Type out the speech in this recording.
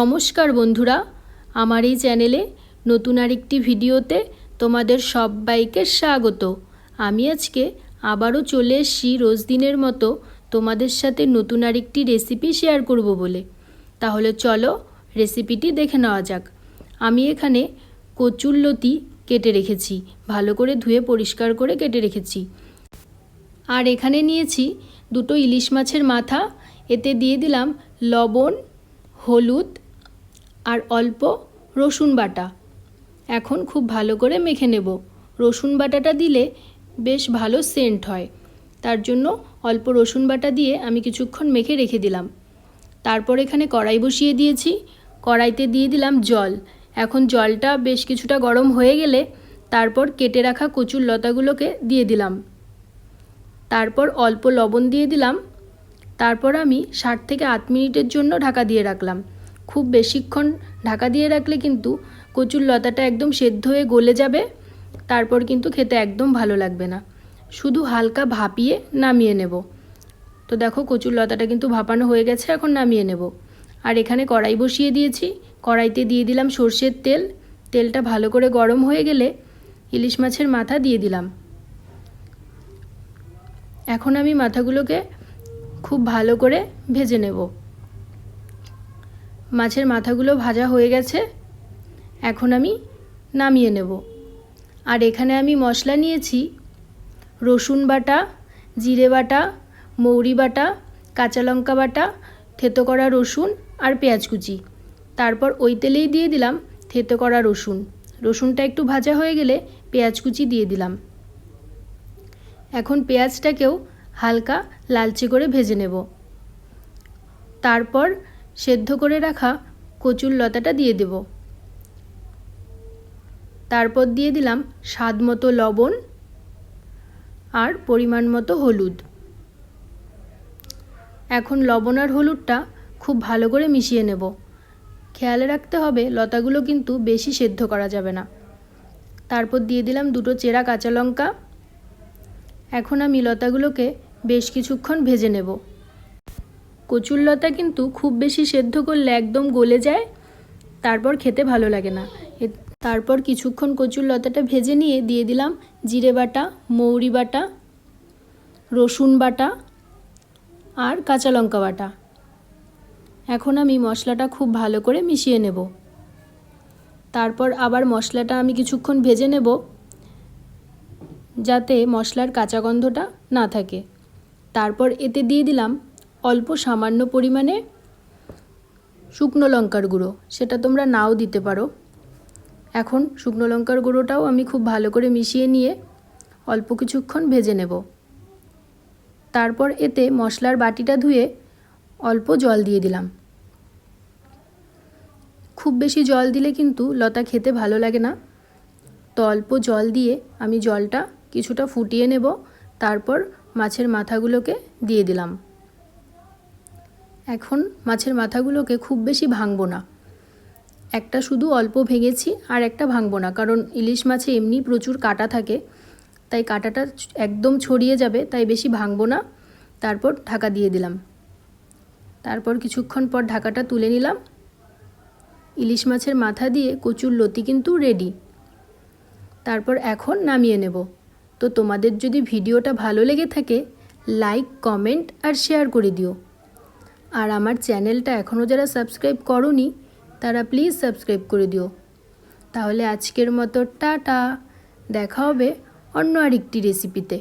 নমস্কার বন্ধুরা, আমার এই চ্যানেলে নতুন আরেকটি ভিডিওতে তোমাদের সব সবাইকে স্বাগত। আমি আজকে আবারও চলে এসেছি রোজ দিনের মতো তোমাদের সাথে নতুন আরেকটি রেসিপি শেয়ার করব বলে। তাহলে চলো রেসিপিটি দেখে নেওয়া যাক। আমি এখানে কচুরলতি কেটে রেখেছি, ভালো করে ধুয়ে পরিষ্কার করে কেটে রেখেছি। আর এখানে নিয়েছি দুটো ইলিশ মাছের মাথা, এতে দিয়ে দিলাম লবণ, হলুদ আর অল্প রসুন বাটা। এখন খুব ভালো করে মেখে নেব। রসুন বাটাটা দিলে বেশ ভালো সেন্ট হয়। তার জন্য অল্প রসুন বাটা দিয়ে আমি কিছুক্ষণ মেখে রেখে দিলাম। তারপর এখানে কড়াই বসিয়ে দিয়েছি। কড়াইতে দিয়ে দিলাম জল। এখন জলটা বেশ কিছুটা গরম হয়ে গেলে তারপর কেটে রাখা কচুর লতাগুলোকে দিয়ে দিলাম। তারপর অল্প লবণ দিয়ে দিলাম। তারপর আমি ষাট থেকে আট মিনিটের জন্য ঢাকা দিয়ে রাখলাম। খুব বেশিক্ষণ ঢাকা দিয়ে রাখলে কিন্তু কচুর লতাটা একদম সেদ্ধ হয়ে গলে যাবে, তারপর কিন্তু খেতে একদম ভালো লাগবে না। শুধু হালকা ভাপিয়ে নামিয়ে নেব। তো দেখো কচুর লতাটা কিন্তু ভাপানো হয়ে গেছে, এখন নামিয়ে নেব। আর এখানে কড়াই বসিয়ে দিয়েছি। কড়াইতে দিয়ে দিলাম সর্ষের তেল। তেলটা ভালো করে গরম হয়ে গেলে ইলিশ মাছের মাথা দিয়ে দিলাম। এখন আমি মাথাগুলোকে খুব ভালো করে ভেজে নেব। মাছের মাথাগুলো ভাজা হয়ে গেছে। এখন আমি নামিয়ে নেব। আর এখানে আমি মশলা নিয়েছি। রসুন বাটা, জিরে বাটা, মৌরি বাটা, কাঁচা লঙ্কা বাটা, থেতো করা রসুন আর পেঁয়াজ কুচি। তারপর ওই তেলেই দিয়ে দিলাম থেতো করা রসুন। রসুনটা একটু ভাজা হয়ে গেলে পেঁয়াজ কুচি দিয়ে দিলাম। এখন পেঁয়াজটাকেও হালকা লালচে করে ভেজে নেব। তারপর সেদ্ধ করে রাখা কচুর লতাটা দিয়ে দেব। তারপর দিয়ে দিলাম স্বাদ মতো লবণ আর পরিমাণ মতো হলুদ। এখন লবণ আর হলুদটা খুব ভালো করে মিশিয়ে নেব। খেয়াল রাখতে হবে লতাগুলো কিন্তু বেশি সেদ্ধ করা যাবে না। তারপর দিয়ে দিলাম দুটো চেরা কাঁচা লঙ্কা। এখন আমি লতাগুলোকে বেশ কিছুক্ষণ ভেজে নেব। কচুর লতা কিন্তু খুব বেশি সেদ্ধ করলে একদম গলে যায়, তারপর খেতে ভালো লাগে না। তারপর কিছুক্ষণ কচুর লতাটা ভেজে নিয়ে দিয়ে দিলাম জিরে বাটা, মৌরি বাটা, রসুন বাটা আর কাঁচা লঙ্কা বাটা। এখন আমি মশলাটা খুব ভালো করে মিশিয়ে নেব। তারপর আবার মশলাটা আমি কিছুক্ষণ ভেজে নেব, যাতে মশলার কাঁচা গন্ধটা না থাকে। তারপর এতে দিয়ে দিলাম অল্প সামান্য পরিমাণে শুকনো লঙ্কার গুঁড়ো, সেটা তোমরা নাও দিতে পারো। এখন শুকনো লঙ্কার গুঁড়োটাও আমি খুব ভালো করে মিশিয়ে নিয়ে অল্প কিছুক্ষণ ভেজে নেব। তারপর এতে মশলার বাটিটা ধুয়ে অল্প জল দিয়ে দিলাম। খুব বেশি জল দিলে কিন্তু লতা খেতে ভালো লাগে না। তো অল্প জল দিয়ে আমি জলটা কিছুটা ফুটিয়ে নেব, তারপর মাছের মাথাগুলোকে দিয়ে দিলাম। এখন মাছের মাথাগুলোকে খুব বেশি ভাঙবো না। একটা শুধু অল্প ভেঙেছি আর একটা ভাঙবো না, কারণ ইলিশ মাছে এমনি প্রচুর কাটা থাকে, তাই কাটাটা একদম ছড়িয়ে যাবে, তাই বেশি ভাঙবো না। তারপর ঢাকা দিয়ে দিলাম। তারপর কিছুক্ষণ পর ঢাকাটা তুলে নিলাম। ইলিশ মাছের মাথা দিয়ে কচুর লতি কিন্তু রেডি তারপর এখন নামিয়ে নেব। তো তোমাদের যদি ভিডিওটা ভালো লেগে থাকে লাইক কমেন্ট আর শেয়ার করে দিও। আর আমার চ্যানেলটা এখনও যারা সাবস্ক্রাইব করনি, তারা প্লিজ সাবস্ক্রাইব করে দিও। তাহলে আজকের মতো টাটা, দেখা হবে অন্য আরেকটি রেসিপিতে